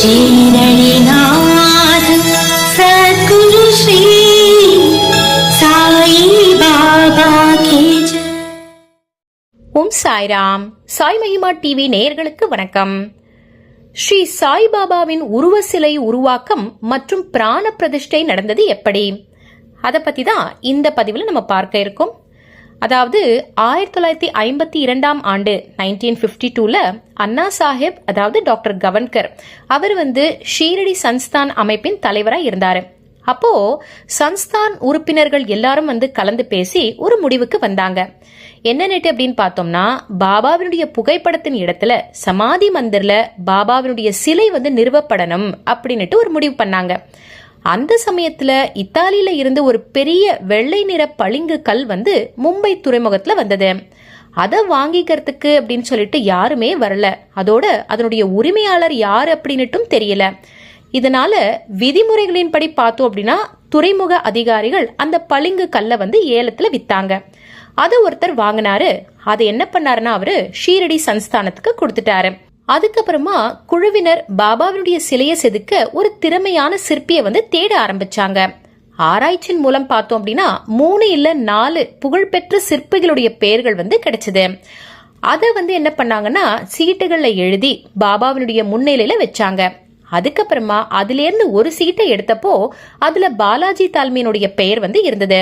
சீரழிநாத சத்குரு ஸ்ரீ சாயி பாபா கேஜ ஓம் சாய்ராம் சாய் மகிமா டிவி நேயர்களுக்கு வணக்கம். ஸ்ரீ சாய்பாபாவின் உருவ சிலை உருவாக்கம் மற்றும் பிராண பிரதிஷ்டை நடந்தது எப்படி? அதை பத்தி தான் இந்த பதிவில் நம்ம பார்க்க இருக்கோம். அதாவது ஆயிரத்தி தொள்ளாயிரத்தி ஐம்பத்தி இரண்டாம் ஆண்டு நைன்டீன் ஃபிஃப்டி டூல அண்ணா சாஹிப் அதாவது டாக்டர் கவன்கர் அவர் வந்து ஷீரடி சன்ஸ்தான் அமைப்பின் தலைவராக இருந்தார். அப்போ சன்ஸ்தான் உறுப்பினர்கள் எல்லாரும் வந்து கலந்து பேசி ஒரு முடிவுக்கு வந்தாங்க. என்ன நேட்டு அப்படின்னு பார்த்தோம்னா பாபாவினுடைய புகைப்படத்தின் இடத்துல சமாதி மந்திரில் பாபாவினுடைய சிலை வந்து நிறுவப்படணும் அப்படின்னுட்டு ஒரு முடிவு பண்ணாங்க. அந்த சமயத்துல இத்தாலியில இருந்து ஒரு பெரிய வெள்ளை நிற பளிங்கு கல் வந்து மும்பை துறைமுகத்துல வந்தது. அதை வாங்கிக்கிறதுக்கு அப்படின்னு சொல்லிட்டு யாருமே வரல. அதோட அதனுடைய உரிமையாளர் யார் அப்படின்னுட்டும் தெரியல. இதனால விதிமுறைகளின்படி பார்த்தோம் அப்படின்னா துறைமுக அதிகாரிகள் அந்த பளிங்கு கல்லை வந்து ஏலத்துல வித்தாங்க. அதை ஒருத்தர் வாங்கினாரு. அதை என்ன பண்ணாருன்னா அவரு ஷீரடி சன்ஸ்தானத்துக்கு கொடுத்துட்டாரு. அதுக்கப்புறமா குழுவினர் பாபாவினுடைய சிலையை செதுக்க ஒரு திறமையான சிற்பியை வந்து தேட ஆரம்பிச்சாங்க. ஆராய்ச்சியின் மூலம் பார்த்தோம் அப்படின்னா மூணு இல்ல நாலு புகழ்பெற்ற சிற்பிகளுடைய பெயர்கள் வந்து கிடைச்சது. அதை வந்து என்ன பண்ணாங்கன்னா சீட்டுகள்ல எழுதி பாபாவினுடைய முன்னிலையில வச்சாங்க. அதுக்கப்புறமா அதுல இருந்து ஒரு சீட்டை எடுத்தப்போ அதுல பாலாஜி தால்மியினுடைய பெயர் வந்து இருந்தது.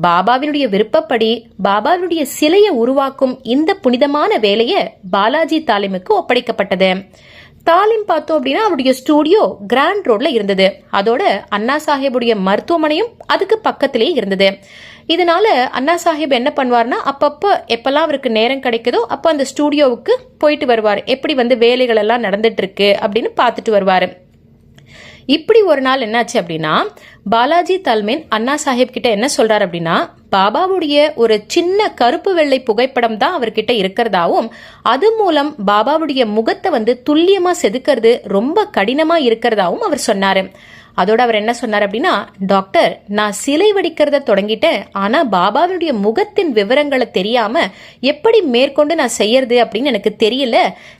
பாபாவினுடைய விருப்பப்படி பாபாவினுடைய சிலையை உருவாக்கும் இந்த புனிதமான வேலையை பாலாஜி தாலிமுக்கு ஒப்படைக்கப்பட்டது. தாலிம் பார்த்தோம் அப்படின்னா அவருடைய ஸ்டூடியோ கிராண்ட் ரோட்ல இருந்தது. அதோட அண்ணா சாஹேபுடைய மருத்துவமனையும் அதுக்கு பக்கத்திலேயே இருந்தது. இதனால அண்ணா சாஹேப் என்ன பண்ணுவார்னா அப்பப்போ எப்பெல்லாம் அவருக்கு நேரம் கிடைக்குதோ அப்போ அந்த ஸ்டூடியோவுக்கு போயிட்டு வருவார். எப்படி வந்து வேலைகள் எல்லாம் நடந்துட்டு இருக்கு அப்படின்னு பார்த்துட்டு வருவார். இப்படி ஒரு நாள் என்னாச்சு அப்படின்னா பாலாஜி தல்மேன் அண்ணா சாஹிப் கிட்ட என்ன சொல்றாரு அப்படின்னா பாபாவுடைய ஒரு சின்ன கருப்பு வெள்ளை புகைப்படம் தான் அவர்கிட்ட இருக்கிறதாவும் அது மூலம் பாபாவுடைய முகத்தை வந்து துல்லியமா செதுக்கிறது ரொம்ப கடினமா இருக்கிறதாவும் அவர் சொன்னாரு. அதோட அவர் என்ன சொன்னார் அப்படின்னா டாக்டர் நான் சிலை வடிக்கிறத தொடங்கிட்டேன். ஆனா பாபாவினுடைய முகத்தின் விவரங்களை தெரியாம எப்படி மேற்கொண்டு நான் செய்யறது அப்படின்னு எனக்கு தெரியல.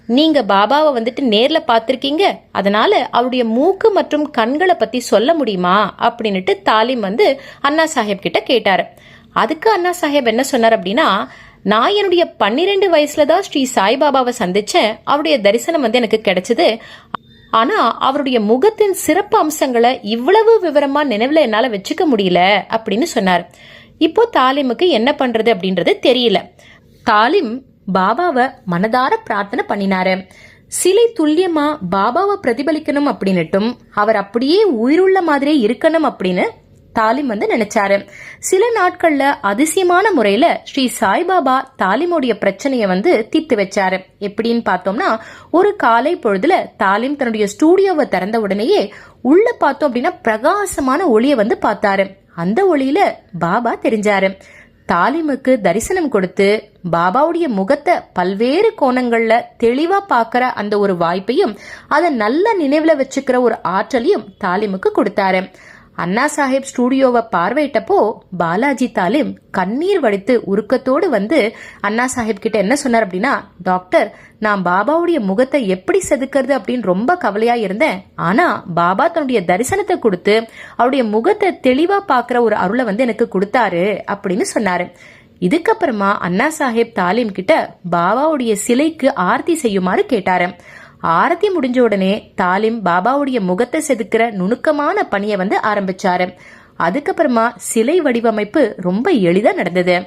நீங்க பாபாவை வந்துட்டு நேர்ல பார்த்துருக்கீங்க. அதனால அவருடைய மூக்கு மற்றும் கண்களை பத்தி சொல்ல முடியுமா? அப்படின்னுட்டு தாலிம் வந்து அண்ணா சாஹேப் கிட்ட கேட்டாரு. அதுக்கு அண்ணா சாஹேப் என்ன சொன்னார் அப்படின்னா நான் என்னுடைய பன்னிரெண்டு வயசுல தான் ஸ்ரீ சாய்பாபாவை சந்திச்சேன். அவருடைய தரிசனம் வந்து எனக்கு கிடைச்சது. ஆனா அவருடைய முகத்தின் சிறப்பு அம்சங்களை இவ்வளவு விவரமா நினைவுல என்னால வச்சுக்க முடியல அப்படின்னு சொன்னார். இப்போ தாலிமுக்கு என்ன பண்றது அப்படின்றது தெரியல. தாலிம் பாபாவை மனதார பிரார்த்தனை பண்ணினாரு. சிலை துல்லியமா பாபாவை பிரதிபலிக்கணும் அப்படின்னுட்டும் அவர் அப்படியே உயிருள்ள மாதிரியே இருக்கணும் அப்படின்னு தாலிம் வந்து நினைச்சாரு. சில நாட்கள்ல அதிசயமான முறையில ஸ்ரீ சாய்பாபா தாலிமுடைய பிரச்சனையை வந்து தீர்த்து வச்சாரு. எப்படின்னு பார்த்தோம்னா ஒரு காலை பொழுதுல தாலிம் தன்னுடைய ஸ்டூடியோவை திறந்த உடனேயே உள்ள பார்த்தோம் அப்படின்னா பிரகாசமான ஒளியை வந்து பார்த்தாரு. அந்த ஒளியில பாபா தெரிஞ்சாரு. தாலிமுக்கு தரிசனம் கொடுத்து பாபாவுடைய முகத்தை பல்வேறு கோணங்கள்ல தெளிவா பாக்குற அந்த ஒரு வாய்ப்பையும் அதை நல்ல நினைவுல வச்சுக்கிற ஒரு ஆற்றலையும் தாலிமுக்கு கொடுத்தாரு. அண்ணா சாஹிப் ஸ்டூடியோவை பார்வையிட்டப்போ பாலாஜி தாலிம் கண்ணீர் வடித்து உருக்கத்தோடு வந்து அண்ணா சாஹிப் கிட்ட என்ன சொன்னார் அப்படின்னா டாக்டர் நான் பாபாவுடைய முகத்தை எப்படி செதுக்கிறது அப்படின்னு ரொம்ப கவலையா இருந்தேன். ஆனா பாபா தன்னுடைய தரிசனத்தை கொடுத்து அவருடைய முகத்தை தெளிவா பாக்குற ஒரு அருளை வந்து எனக்கு கொடுத்தாரு அப்படின்னு சொன்னாரு. இதுக்கப்புறமா அண்ணா சாஹேப் தாலிம் கிட்ட பாபாவுடைய சிலைக்கு ஆர்த்தி செய்யுமாறு கேட்டாரு. ஆரத்தி முடிஞ்ச உடனே தாலிம் பாபாவுடைய முகத்தை செதுக்கிற நுணுக்கமான பணியை வந்து ஆரம்பிச்சாரு. அதுக்கப்புறமா சிலை வடிவமைப்பு ரொம்ப எளிதா நடந்தது.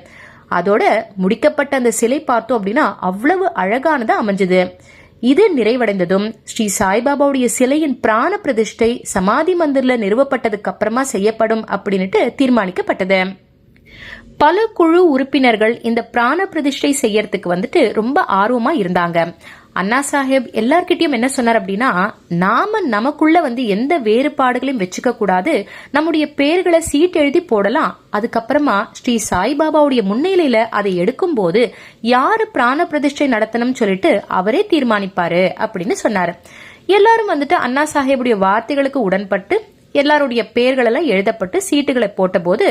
அதோட முடிக்கப்பட்ட அந்த சிலை பார்த்தோம் அப்படின்னா அவ்வளவு அழகானதா அமைஞ்சது. இது நிறைவடைந்ததும் ஸ்ரீ சாய்பாபாவுடைய சிலையின் பிராண பிரதிஷ்டை சமாதி மந்திரில் நிறுவப்பட்டதுக்கு அப்புறமா செய்யப்படும் அப்படின்னுட்டு தீர்மானிக்கப்பட்டது. பல குழு உறுப்பினர்கள் இந்த பிராண பிரதிஷ்டை செய்யறதுக்கு வந்துட்டு ரொம்ப ஆர்வமா இருந்தாங்க. அண்ணா சாஹேப் எல்லார்கிட்டயும் என்ன சொன்னார் அப்படின்னா நாம நமக்குள்ள வந்து எந்த வேறுபாடுகளையும் வச்சுக்க கூடாது. நம்முடைய பேர்களை சீட் எழுதி போடலாம். அதுக்கப்புறமா ஸ்ரீ சாய்பாபாவுடைய முன்னிலையில அதை எடுக்கும் போது யாரு பிராண பிரதிஷ்டை நடத்தணும்னு சொல்லிட்டு அவரே தீர்மானிப்பாரு அப்படின்னு சொன்னாரு. எல்லாரும் வந்துட்டு அண்ணா சாஹேபுடைய வார்த்தைகளுக்கு உடன்பட்டு எல்லாருடைய பேர்கள் எல்லாம் எழுதப்பட்டு சீட்டுகளை போட்டபோது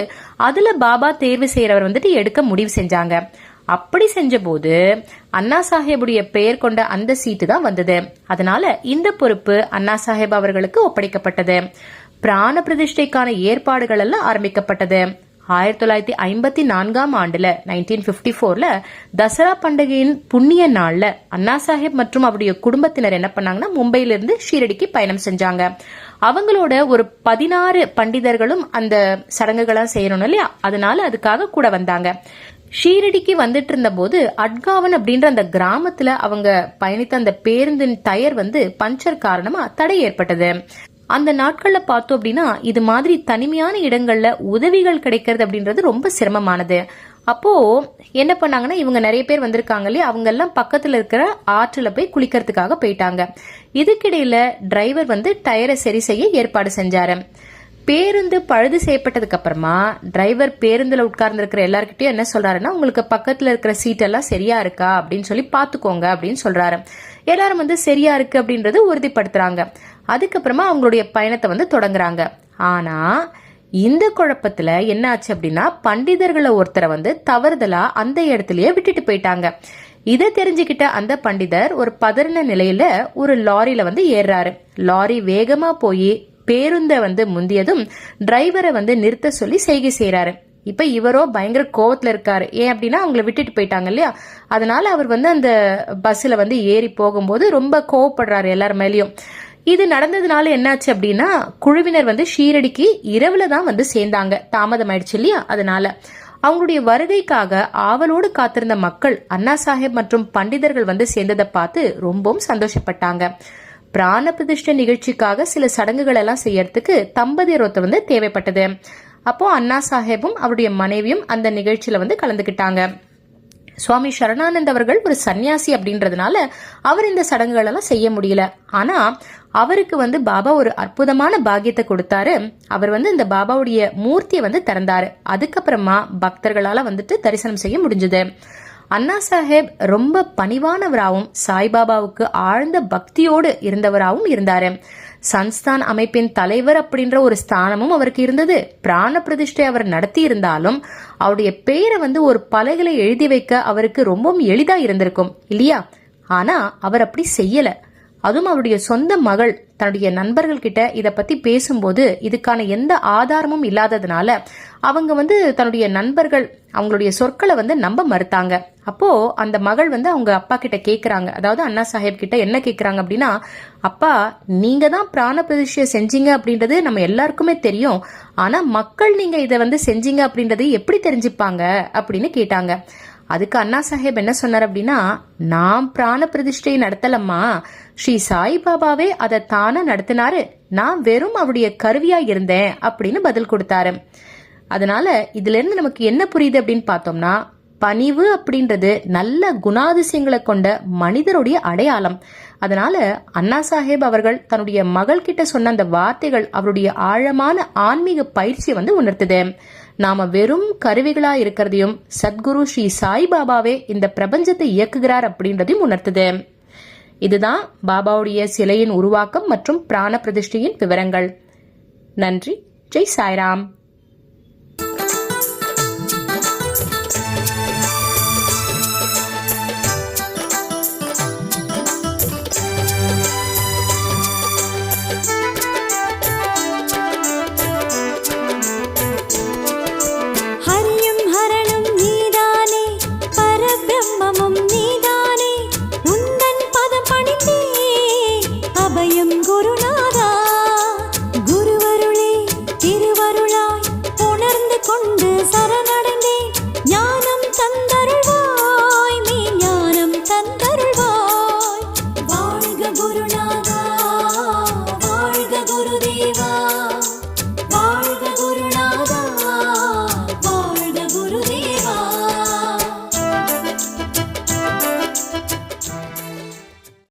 அதுல பாபா தேர்வு செய்யறவர் வந்துட்டு எடுக்க முடிவு செஞ்சாங்க. அப்படி செஞ்சபோது அண்ணா சாஹேபுடைய பெயர் கொண்ட அந்த சீட்டு தான் வந்தது. அதனால இந்த பொறுப்பு அண்ணா சாஹேப் அவர்களுக்கு ஒப்படைக்கப்பட்டது. பிராண பிரதிஷ்டைக்கான ஏற்பாடுகள் எல்லாம் ஆரம்பிக்கப்பட்டது. ஆயிரத்தி தொள்ளாயிரத்தி ஐம்பத்தி நான்காம் ஆண்டுல நைன்டீன் பிப்டி ஃபோர்ல தசரா பண்டிகையின் புண்ணிய நாள்ல அண்ணா சாஹேப் மற்றும் அவருடைய குடும்பத்தினர் என்ன பண்ணாங்கன்னா மும்பையிலிருந்து ஷீரடிக்கு பயணம் செஞ்சாங்க. அவங்களோட ஒரு பதினாறு பண்டிதர்களும் அந்த சடங்குகள்லாம் செய்யணும் இல்லையா? அதனால அதுக்காக கூட வந்தாங்க. ஷீரடிக்கு வந்துட்டு இருந்த போது அட்காவன் அப்படின்ற அந்த கிராமத்துல அவங்க பயணித்த அந்த பேருந்தின் டயர் வந்து பஞ்சர் காரணமா தடை ஏற்பட்டது. அந்த நாட்கள்ல பார்த்தோம் அப்படின்னா இது மாதிரி தனிமையான இடங்கள்ல உதவிகள் கிடைக்கிறது அப்படின்றது ரொம்ப சிரமமானது. அப்போ என்ன பண்ணாங்கன்னா இவங்க நிறைய பேர் வந்திருக்காங்க இல்லையா? அவங்க எல்லாம் பக்கத்துல இருக்கிற ஆற்றுல போய் குளிக்கிறதுக்காக போயிட்டாங்க. இதுக்கிடையில டிரைவர் வந்து டயரை சரி செய்ய ஏற்பாடு செஞ்சாரு. பேருந்து பழுது செய்யப்பட்டதுக்கு அப்புறமா டிரைவர் பேருந்துல உட்கார்ந்துருக்கிற என்ன சொல்றாருன்னா உங்களுக்கு பக்கத்துல இருக்கிற சீட் எல்லாம் சரியா இருக்கா? அப்படின்னு சொல்லி பாத்துக்கோங்க அப்படின்னு சொல்றாரு. எல்லாரும் வந்து சரியா இருக்கு அப்படின்றது உறுதிப்படுத்துறாங்க. அதுக்கப்புறமா அவங்களுடைய பயணத்தை வந்து தொடங்குறாங்க. ஆனா இந்த குழப்பத்துல என்ன ஆச்சு அப்படின்னா பண்டிதர்களை ஒருத்தரை வந்து தவறுதலா அந்த இடத்துலயே விட்டுட்டு போயிட்டாங்க. இதை தெரிஞ்சுக்கிட்ட அந்த பண்டிதர் ஒரு பதறின நிலையில ஒரு லாரியில வந்து ஏறுறாரு. லாரி வேகமா போய் பேருந்தை வந்து முந்தியதும் டிரைவரை வந்து நிறுத்த சொல்லி செய்கை செய்கிறாரு இப்போ இவரோ பயங்கர கோவத்தில் இருக்காரு. ஏன் அப்படின்னா அவங்கள விட்டுட்டு போயிட்டாங்க இல்லையா? அதனால அவர் வந்து அந்த பஸ்ஸில் வந்து ஏறி போகும்போது ரொம்ப கோவப்படுறாரு எல்லார் மேலேயும். இது நடந்ததுனால என்னாச்சு அப்படின்னா குழுவினர் வந்து ஷீரடிக்கு இரவுல தான் வந்து சேர்ந்தாங்க. தாமதம் ஆயிடுச்சு இல்லையா? அதனால. அவங்களுடைய வருகைக்காக ஆவலோடு காத்திருந்த மக்கள் அண்ணா சாஹேப் மற்றும் பண்டிதர்கள் வந்து சேர்ந்ததை பார்த்து ரொம்பவும் சந்தோஷப்பட்டாங்க. பிராண பிரதிஷ்ட நிகழ்ச்சிக்காக சில சடங்குகள் எல்லாம் செய்யறதுக்கு தம்பதியர் ஒருத்தர் வந்து தேவைப்பட்டது. அப்போ அண்ணா சாஹேபும் அவருடைய மனைவியும் அந்த நிகழ்ச்சியில வந்து கலந்துக்கிட்டாங்க சுவாமி சரணானந்த் அவர்கள் ஒரு சன்னியாசி அப்படின்றதுனால அவர் இந்த சடங்குகள் எல்லாம் செய்ய முடியல. ஆனா அவருக்கு வந்து பாபா ஒரு அற்புதமான பாக்கியத்தை கொடுத்தாரு. அவர் வந்து இந்த பாபாவுடைய மூர்த்தியை வந்து திறந்தாரு. அதுக்கப்புறமா பக்தர்களால வந்துட்டு தரிசனம் செய்ய முடிஞ்சது. அண்ணா சாஹேப் ரொம்ப பணிவானவராகவும் சாய்பாபாவுக்கு ஆழ்ந்த பக்தியோடு இருந்தவராகவும் இருந்தார். சன்ஸ்தான் அமைப்பின் தலைவர் அப்படின்ற ஒரு ஸ்தானமும் அவருக்கு இருந்தது. பிராண பிரதிஷ்டை அவர் நடத்தி இருந்தாலும் அவருடைய பெயரை வந்து ஒரு பலகையில எழுதி வைக்க அவருக்கு ரொம்பவும் எளிதா இருந்திருக்கும். இல்லையா? ஆனா அவர் அப்படி செய்யலை. அதுவும் அவருடைய சொந்த மகள் தன்னுடைய நண்பர்கள் கிட்ட இதை பத்தி பேசும்போது இதுக்கான எந்த ஆதாரமும் இல்லாததுனால அவங்க வந்து தன்னுடைய நண்பர்கள் அவங்களுடைய சொற்களை வந்து நம்ப மறுத்தாங்க. அப்போ அந்த மகள் வந்து அவங்க அப்பா கிட்ட கேக்குறாங்க. அதாவது அண்ணா சாஹேப் கிட்ட என்ன கேக்குறாங்க அப்படின்னா அப்பா நீங்க தான் பிராண பிரதிஷ்டை செஞ்சீங்க அப்படின்றது நம்ம எல்லாருக்குமே தெரியும். ஆனா மக்கள் நீங்க இதை வந்து செஞ்சீங்க அப்படின்றது எப்படி தெரிஞ்சுப்பாங்க? அப்படின்னு கேட்டாங்க. அதுக்கு அண்ணா சாஹேப் என்ன சொன்னார் அப்படின்னா நான் பிராண பிரதிஷ்டை நடத்தலம்மா. ஸ்ரீ சாய் பாபாவே அதை தானா நடத்தினாரு. நான் வெறும் அவருடைய கருவியா இருந்தேன் அப்படின்னு பதில் கொடுத்தாரு. அதனால இதுல இருந்து நமக்கு என்ன புரியுது அப்படின்னு பார்த்தோம்னா பணிவு அப்படின்றது நல்ல குணாதிசயங்களை கொண்ட மனிதருடைய அடையாளம். அதனால அண்ணா சாஹேப் அவர்கள் தன்னுடைய மகள் கிட்ட சொன்ன அந்த வார்த்தைகள் அவருடைய ஆழமான ஆன்மீக பயிற்சியை வந்து உணர்த்துது. நாம வெறும் கருவிகளா இருக்கிறதையும் சத்குரு ஸ்ரீ சாய்பாபாவே இந்த பிரபஞ்சத்தை இயக்குகிறார் அப்படின்றதையும் உணர்த்துது. இதுதான் பாபாவுடைய சிலையின் உருவாக்கம் மற்றும் பிராண பிரதிஷ்டையின் விவரங்கள். நன்றி. ஜெய் சாய்ராம்.